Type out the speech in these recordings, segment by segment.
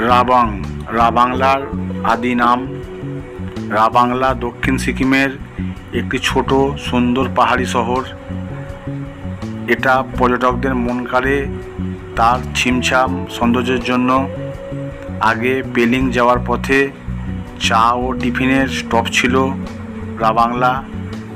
রাবাং, রাবাংলার আদি নাম। রাবাংলা দক্ষিণ সিকিমের একটি ছোট সুন্দর পাহাড়ি শহর। এটা পর্যটকদের মন কাড়ে তার ছিমছাম সৌন্দর্যের জন্য। আগে পেলিং যাওয়ার পথে চা ও টিফিনের স্টপ ছিল রাবাংলা।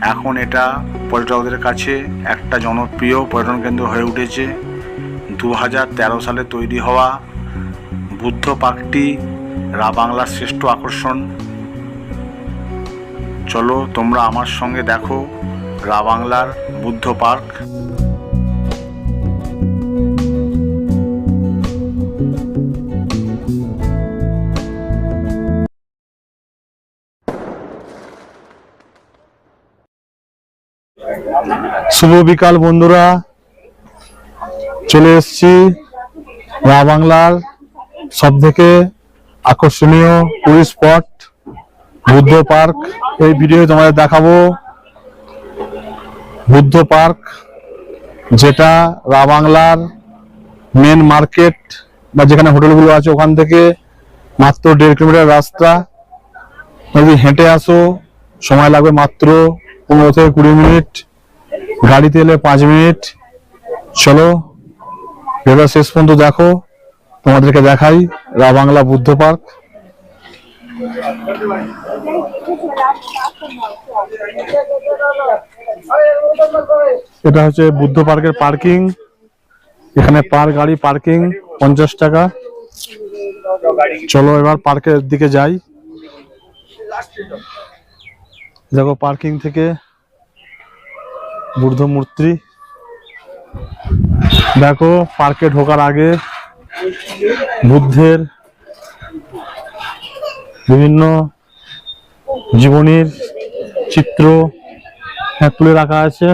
এখন এটা পর্যটকদের কাছে একটা জনপ্রিয় পর্যটন কেন্দ্র হয়ে উঠেছে। দু হাজার তেরো সালে তৈরি হওয়া বুদ্ধ পার্কটি রাবাংলার শ্রেষ্ঠ আকর্ষণ। চলো তোমরা আমার সঙ্গে দেখো রাবাংলার বুদ্ধ পার্ক। শুভ বিকাল বন্ধুরা। চলে এসেছি রা বাংলার সব থেকে আকর্ষণীয় টুরিস্ট স্পট বুদ্ধ পার্ক। এই ভিডিও তোমাদের দেখাবো বুদ্ধ পার্ক, যেটা রা বাংলার মেন মার্কেট বা যেখানে হোটেলগুলো আছে ওখান থেকে মাত্র দেড় কিলোমিটার রাস্তা। যদি হেঁটে আসো, সময় লাগবে মাত্র পনেরো থেকে কুড়ি মিনিট। গাড়িতে এলে পাঁচ মিনিট। চলো ভিডিওটা শেষ পর্যন্ত দেখো। তোমাদেরকে দেখাই রা বাংলা বুদ্ধ পার্ক। এটা হচ্ছে বুদ্ধ পার্কের পার্কিং। এখানে পার গাড়ি পার্কিং পঞ্চাশ টাকা। চলো এবার পার্কের দিকে যাই। দেখো পার্কিং থেকে বুদ্ধ মূর্তি দেখো পার্কে ঢোকার আগে বুদ্ধের বিভিন্ন জীবনীর চিত্র হ্যাঁ, তুলে রাখা আছে।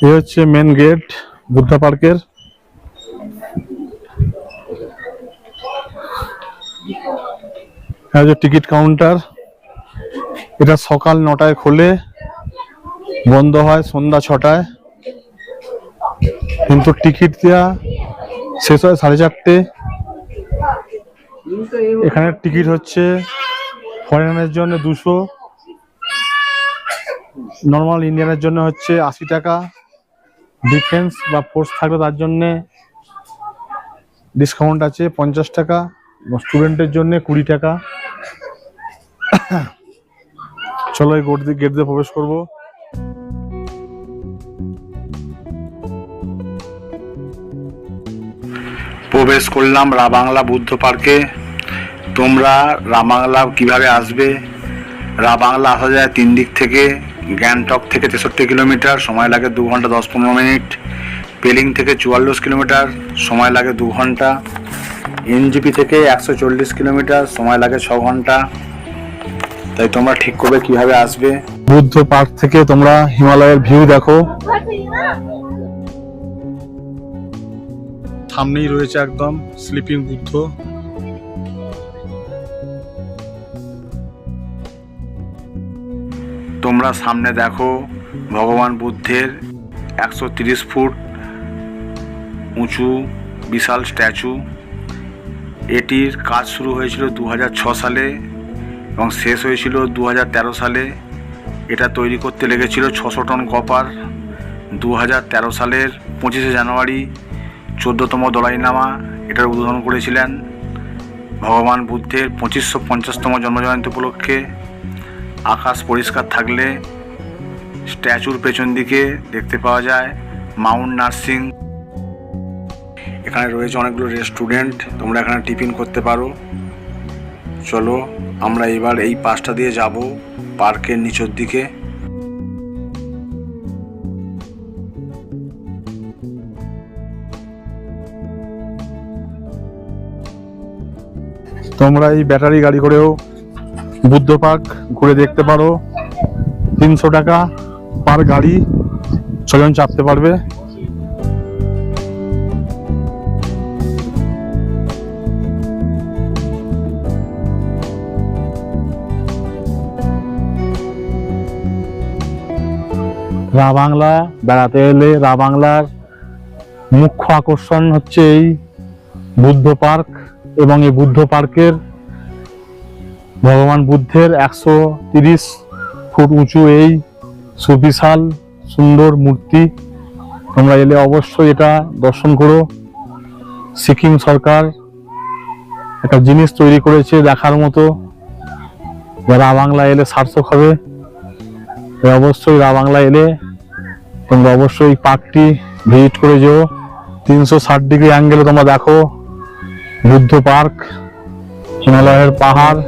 এ হচ্ছে মেন গেট বুদ্ধা পার্কের টিকিট কাউন্টার এটা সকাল নটায় খোলে, বন্ধ হয় সন্ধ্যা ছটায়। কিন্তু টিকিট দেওয়া শেষ হয় সাড়ে চারটে। এখানে টিকিট হচ্ছে ফরেনারের জন্য দুশো নর্মাল ইন্ডিয়ানের জন্য হচ্ছে আশি টাকা। ডিফেন্স বা ফোর্স থাকলে তার জন্যে ডিসকাউন্ট আছে পঞ্চাশ টাকা। স্টুডেন্টের জন্য কুড়ি টাকা। চলো এই গেট দিয়ে গেট দিয়ে প্রবেশ করব। প্রবেশ করলাম রাবাংলা বুদ্ধ পার্কে। তোমরা রাবাংলা কীভাবে আসবে? রাবাংলা আসা যায় তিন দিক থেকে, গ্যাংটক থেকে তেষট্টি কিলোমিটার, সময় লাগে দু ঘণ্টা দশ পনেরো মিনিট। পেলিং থেকে চুয়াল্লিশ কিলোমিটার, সময় লাগে দু ঘণ্টা। এনজিপি থেকে একশো চল্লিশ কিলোমিটার, সময় লাগে ছ ঘণ্টা। তাই তোমরা ঠিক করবে কীভাবে আসবে? বুদ্ধ পার্ক থেকে তোমরা হিমালয়ের ভিউ দেখো। সামনেই রয়েছে একদম স্লিপিং বুদ্ধ। তোমরা সামনে দেখো ভগবান বুদ্ধের একশো তিরিশ ফুট উঁচু বিশাল স্ট্যাচু। এটির কাজ শুরু হয়েছিল দু হাজার ছ সালে। এবং শেষ হয়েছিল দু সালে। এটা তৈরি করতে লেগেছিল ছশো টন কপার। দু সালের পঁচিশে জানুয়ারি চোদ্দতম দলাইনামা এটার উদ্বোধন করেছিলেন। ভগবান বুদ্ধের পঁচিশশো পঞ্চাশতম জন্মজয়ন্তী উপলক্ষে। আকাশ পরিষ্কার থাকলে স্ট্যাচুর পেছন দিকে দেখতে পাওয়া যায় মাউন্ট নার্সিং। এখানে রয়েছে অনেকগুলো রেস্টুরেন্ট, তোমরা এখানে টিফিন করতে পারো। চলো আমরা এবার এই পাশটা দিয়ে যাব পার্কের নিচের দিকে। তোমরা এই ব্যাটারি গাড়ি করেও বুদ্ধ পার্ক ঘুরে দেখতে পারো। তিনশো টাকা পার গাড়ি ছজন চাপতে পারবে। রা বাংলা বেড়াতে এলে রা বাংলার মুখ্য আকর্ষণ হচ্ছে এই বুদ্ধ পার্ক এবং এই বুদ্ধ পার্কের ভগবান বুদ্ধের একশো তিরিশ ফুট উঁচু এই সুবিশাল সুন্দর মূর্তি। তোমরা এলে অবশ্যই এটা দর্শন করো। সিকিম সরকার একটা জিনিস তৈরি করেছে দেখার মতো। যারা বাংলা এলে সার্থক হবে অবশ্যই রা বাংলা এলে তোমরা অবশ্যই পার্কটি ভিজিট করে যেও। তিনশো ষাট ডিগ্রি অ্যাঙ্গেলে তোমরা দেখো বুদ্ধ পার্ক, হিমালয়ের পাহাড়।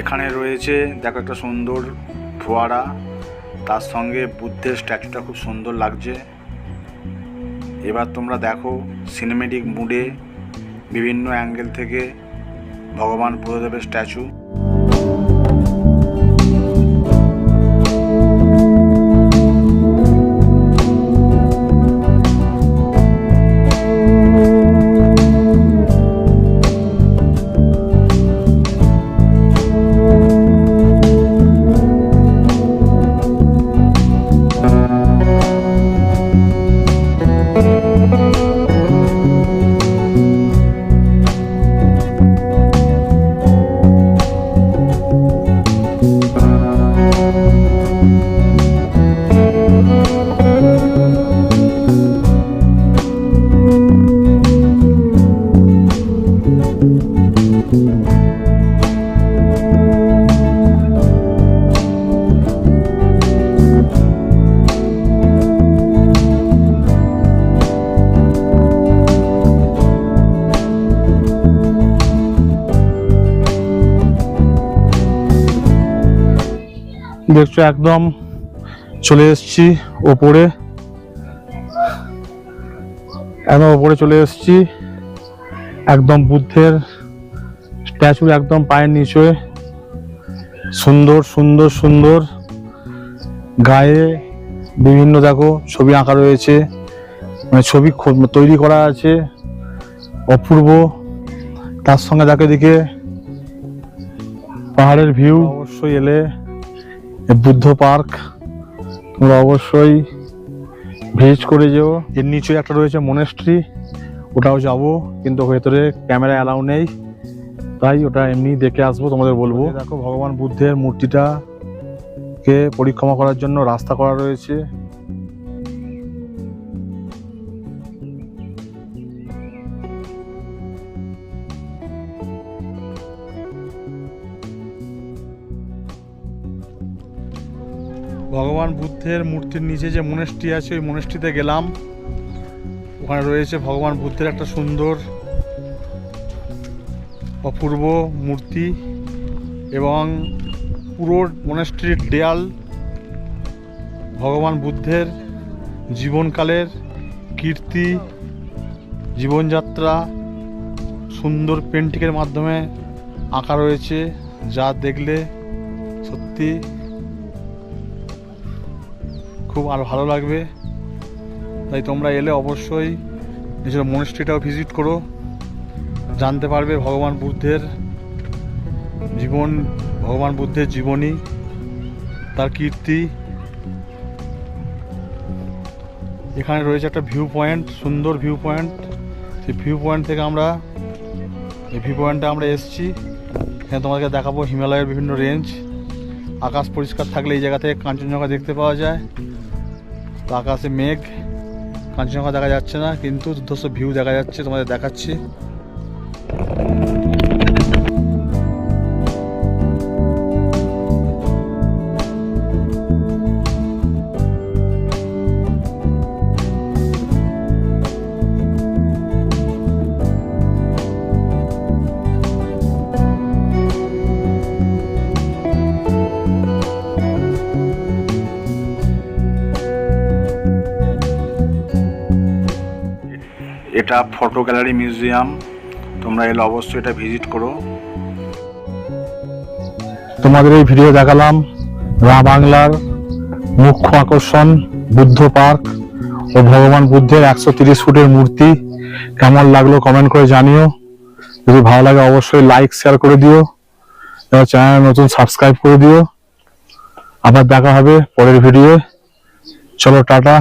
এখানে রয়েছে, দেখো একটা সুন্দর ফোয়ারা, তার সঙ্গে বুদ্ধের স্ট্যাচুটা খুব সুন্দর লাগছে। এবার তোমরা দেখো সিনেমেটিক মুডে বিভিন্ন অ্যাঙ্গেল থেকে ভগবান বুদ্ধদেবের স্ট্যাচু দেখছ, একদম চলে এসেছি ওপরে। একদম ওপরে চলে এসেছি। একদম বুদ্ধের স্ট্যাচুর একদম পায়ের নিচে। সুন্দর সুন্দর সুন্দর। গায়ে বিভিন্ন, দেখো, ছবি আঁকা রয়েছে। মানে ছবি তৈরি করা আছে। অপূর্ব। তার সঙ্গে দেখো এদিকে পাহাড়ের ভিউ অবশ্যই এলে বুদ্ধ পার্ক, তোমরা অবশ্যই ভিজিট করে যেও। এর নিচে একটা রয়েছে মনেস্ট্রি ওটাও যাব, কিন্তু ভেতরে ক্যামেরা অ্যালাউ নেই। তাই ওটা এমনি দেখে আসব, তোমাদের বলব। দেখো, ভগবান বুদ্ধের মূর্তিটাকে পরিক্রমা করার জন্য রাস্তা করা রয়েছে। ভগবান বুদ্ধের মূর্তির নিচে যে মনেস্ট্রি আছে, ওই মনেস্ট্রিতে গেলাম। ওখানে রয়েছে ভগবান বুদ্ধের একটা সুন্দর, অপূর্ব মূর্তি এবং পুরো মনেস্ট্রির দেয়াল ভগবান বুদ্ধের জীবনকালের কীর্তি, জীবনযাত্রা, সুন্দর পেন্টিংয়ের মাধ্যমে আঁকা রয়েছে, যা দেখলে সত্যি খুব আর ভালো লাগবে। তাই তোমরা এলে অবশ্যই নিজের মনস্ট্রিটাও ভিজিট করো। জানতে পারবে ভগবান বুদ্ধের জীবন, ভগবান বুদ্ধের জীবনী, তার কীর্তি। এখানে রয়েছে একটা ভিউ পয়েন্ট সুন্দর ভিউ পয়েন্ট সেই ভিউ পয়েন্ট থেকে আমরা, এই ভিউ পয়েন্টে আমরা এসেছি। এখানে তোমাদেরকে দেখাবো হিমালয়ের বিভিন্ন রেঞ্জ আকাশ পরিষ্কার থাকলে এই জায়গা থেকে কাঞ্চনজঙ্ঘা দেখতে পাওয়া যায়। তো আকাশে মেঘ কাঞ্চনজঙ্ঘা দেখা যাচ্ছে না কিন্তু দুর্ধর্ষ ভিউ দেখা যাচ্ছে তোমাদের দেখাচ্ছি। এটা ফটো গ্যালারি মিউজিয়াম তোমরা এলে অবশ্যই এটা ভিজিট করো। তোমাদের এই ভিডিও দেখালাম রা বাংলার মুখ্য আকর্ষণ, বুদ্ধ পার্ক ও ভগবান বুদ্ধের একশো তিরিশ ফুটের মূর্তি। কেমন লাগল কমেন্ট করে জানিও। যদি ভালো লাগে অবশ্যই লাইক শেয়ার করে দিও। এবার চ্যানেল নতুন সাবস্ক্রাইব করে দিও। আবার দেখা হবে পরের ভিডিও চলো টাটা।